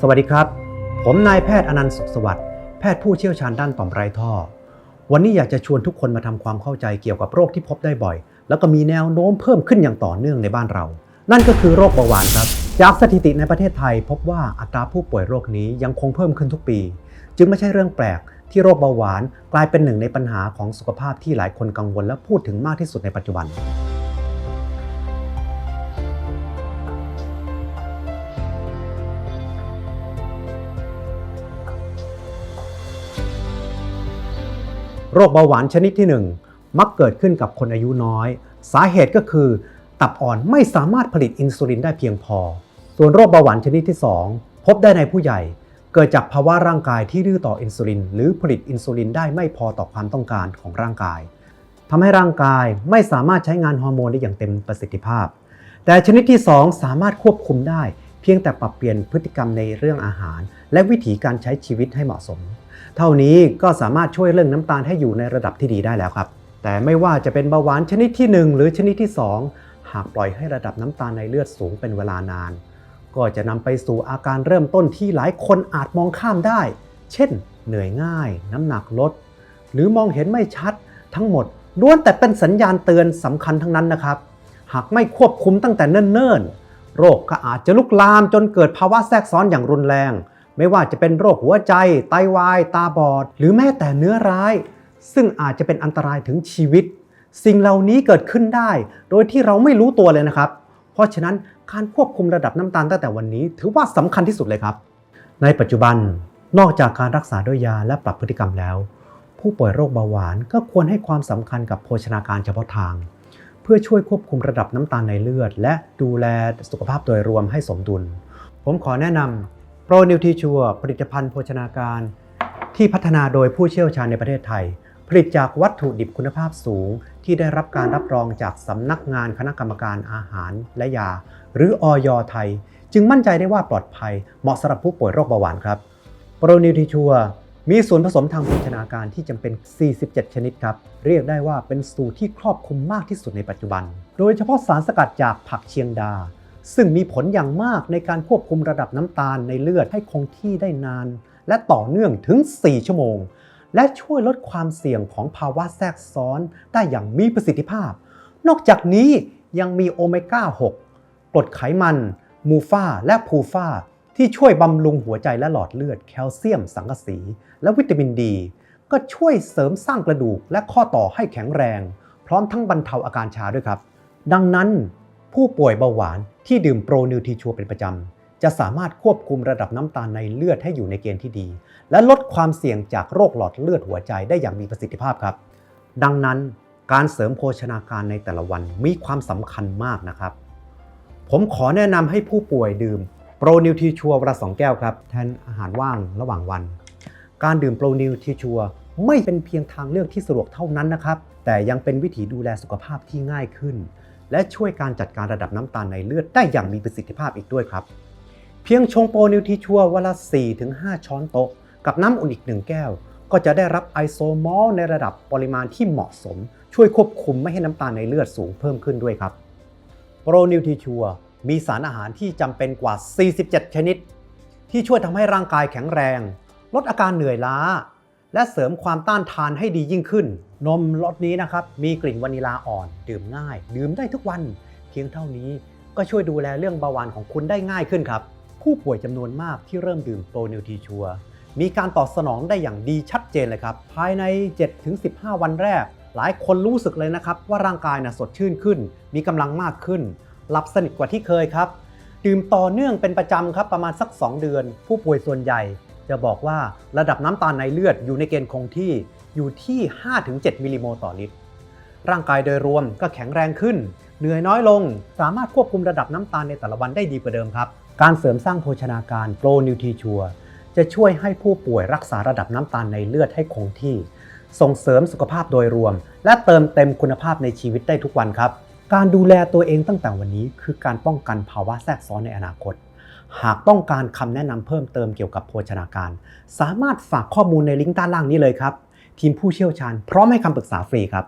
สวัสดีครับ ผมนายแพทย์อนันต์สุขสวัสดิ์แพทย์ผู้เชี่ยวชาญด้านต่อมไรท่อ วันนี้อยากจะชวนทุกคนมาทำความเข้าใจเกี่ยวกับโรคที่พบได้บ่อย แล้วก็มีแนวโน้มเพิ่มขึ้นอย่างต่อเนื่องในบ้านเรา นั่นก็คือโรคเบาหวานครับ จากสถิติในประเทศไทย พบว่าอัตราผู้ป่วยโรคนี้ยังคงเพิ่มขึ้นทุกปี จึงไม่ใช่เรื่องแปลกที่โรคเบาหวานกลายเป็นหนึ่งในปัญหาของสุขภาพที่หลายคนกังวลและพูดถึงมากที่สุดในปัจจุบัน โรคเบาหวานชนิดที่ 1 มักเกิดขึ้นกับคนอายุน้อย สาเหตุก็คือ ตับอ่อนไม่สามารถผลิตอินซูลินได้เพียงพอ ส่วนโรคเบาหวานชนิดที่ 2 พบได้ในผู้ใหญ่ เกิดจากภาวะร่างกายที่ดื้อต่ออินซูลิน หรือผลิตอินซูลินได้ไม่พอต่อความต้องการของร่างกายทำให้ร่างกายไม่สามารถใช้งานฮอร์โมนได้อย่างเต็มประสิทธิภาพ แต่ชนิดที่ 2 สามารถควบคุมได้ เพียงแต่ปรับเปลี่ยนพฤติกรรมในเรื่องอาหาร และวิถีการใช้ชีวิตให้เหมาะสม เท่านี้ก็สามารถช่วยเรื่องน้ำตาลให้อยู่ในระดับที่ดีได้แล้วครับ แต่ไม่ว่าจะเป็นเบาหวานชนิดที่ 1 หรือชนิดที่ 2 หากปล่อยให้ระดับน้ำตาลในเลือดสูงเป็นเวลานาน ก็จะนำไปสู่อาการเริ่มต้นที่หลายคนอาจมองข้ามได้ เช่น เหนื่อยง่าย น้ำหนักลด หรือมองเห็นไม่ชัด ทั้งหมดล้วนแต่เป็นสัญญาณเตือนสำคัญทั้งนั้นนะครับ หากไม่ควบคุมตั้งแต่เนิ่นๆโรคก็อาจจะลุกลามจนเกิดภาวะแทรกซ้อนอย่างรุนแรง ไม่ว่าจะเป็นโรคหัวใจ ไตวาย ตาบอด หรือแม้แต่เนื้อร้าย ซึ่งอาจจะเป็นอันตรายถึงชีวิต สิ่งเหล่านี้เกิดขึ้นได้ โดยที่เราไม่รู้ตัวเลยนะครับ เพราะฉะนั้นการควบคุมระดับน้ำตาลตั้งแต่วันนี้ ถือว่าสำคัญที่สุดเลยครับ ในปัจจุบันนอกจากการรักษาด้วยยาและปรับพฤติกรรมแล้ว ผู้ป่วยโรคเบาหวานก็ควรให้ความสำคัญกับโภชนาการเฉพาะทาง เพื่อช่วยควบคุมระดับน้ำตาลในเลือด และดูแลสุขภาพโดยรวมให้สมดุล ผมขอแนะนำ โปรนิวท i ชัวผลิตภัณฑ์โภชนาการ ที่พัฒนาโดยผู้เชี่ยวชาญในประเทศไทย ผลิตจากวัตถุดิบคุณภาพสูง ที่ได้รับการรับรองจากสำนักงานคณะกรรมการอาหารและยา หรืออย ไทย จึงมั่นใจได้ว่าปลอดภัย เหมาะสำหรับผู้ป่วยโรคเบาหวานครับโปรนิวท i ชัวมีส่วนผสมทางโภชนาการที่จำเป็น 47 ชนิดครับ เรียกได้ว่าเป็นสูตรที่ครอบคลุมมากที่สุดในปัจจุบัน โดยเฉพาะสารสกัดจากผักเชียงดา ซึ่งมีผลอย่างมากในการควบคุมระดับน้ำตาลในเลือดให้คงที่ได้นาน และต่อเนื่องถึง 4 ชั่วโมง และช่วยลดความเสี่ยงของภาวะแทรกซ้อนได้อย่างมีประสิทธิภาพ นอกจากนี้ยังมีโอเมก้า 6กรดไขมัน มูฟาและพูฟาที่ช่วยบำรุงหัวใจและหลอดเลือด แคลเซียม สังกะสี และวิตามินดี ก็ช่วยเสริมสร้างกระดูกและข้อต่อให้แข็งแรง พร้อมทั้งบรรเทาอาการชาด้วยครับ ดังนั้น ผู้ป่วยเบาหวานที่ดื่มโปรนิวท i ชัวเป็นประจำ จะสามารถควบคุมระดับน้ำตาลในเลือดให้อยู่ในเกณฑ์ที่ดี และลดความเสี่ยงจากโรคหลอดเลือดหัวใจได้อย่างมีประสิทธิภาพครับ ดังนั้นการเสริมโภชนาการในแต่ละวันมีความสำคัญมากนะครับ ผมขอแนะนำให้ผู้ป่วยดื่มโปรนิวท i ชัววันละสองแก้วครับ แทนอาหารว่างระหว่างวัน การดื่มโปรนิวท i ชัวไม่เป็นเพียงทางเลือกที่สะดวกเท่านั้นนะครับ แต่ยังเป็นวิธีดูแลสุขภาพที่ง่ายขึ้น และช่วยการจัดการระดับน้ำตาลในเลือดได้อย่างมีประสิทธิภาพอีกด้วยครับ เพียงชงโปรนิวท i ชัววันละ 4-5 ช้อนโต๊ะ กับน้ำอุ่นอีก 1 แก้ว ก็จะได้รับไอโซมอลในระดับปริมาณที่เหมาะสม ช่วยควบคุมไม่ให้น้ำตาลในเลือดสูงเพิ่มขึ้นด้วยครับโปรนิวท i ชัวมีสารอาหารที่จำเป็นกว่า 47 ชนิด ที่ช่วยทำให้ร่างกายแข็งแรง ลดอาการเหนื่อยล้า และเสริมความต้านทานให้ดียิ่งขึ้น นมรสนี้นะครับ มีกลิ่นวานิลาอ่อน ดื่มง่าย ดื่มได้ทุกวัน เพียงเท่านี้ก็ช่วยดูแลเรื่องเบาหวานของคุณได้ง่ายขึ้นครับ ผู้ป่วยจำนวนมากที่เริ่มดื่มโปรนิวท i ชัวมีการตอบสนองได้อย่างดีชัดเจนเลยครับ ภายใน 7-15 วันแรก หลายคนรู้สึกเลยนะครับ ว่าร่างกายน่ะสดชื่นขึ้น มีกำลังมากขึ้น หลับสนิทกว่าที่เคยครับ ดื่มต่อเนื่องเป็นประจำครับประมาณสัก 2 เดือน ผู้ป่วยส่วนใหญ่ จะบอกว่าระดับน้ำตาลในเลือดอยู่ในเกณฑ์คงที่อยู่ที่ 5-7 มิลลิโมลต่อลิตร ร่างกายโดยรวมก็แข็งแรงขึ้น เหนื่อยน้อยลง สามารถควบคุมระดับน้ำตาลในแต่ละวันได้ดีกว่าเดิมครับ การเสริมสร้างโภชนาการโปรนิวท i ชัวจะช่วยให้ผู้ป่วยรักษาระดับน้ำตาลในเลือดให้คงที่ ส่งเสริมสุขภาพโดยรวม และเติมเต็มคุณภาพในชีวิตได้ทุกวันครับ การดูแลตัวเองตั้งแต่วันนี้คือการป้องกันภาวะแทรกซ้อนในอนาคต หากต้องการคำแนะนำเพิ่มเติมเกี่ยวกับโภชนาการ สามารถฝากข้อมูลในลิงก์ด้านล่างนี้เลยครับ ทีมผู้เชี่ยวชาญพร้อมให้คำปรึกษาฟรีครับ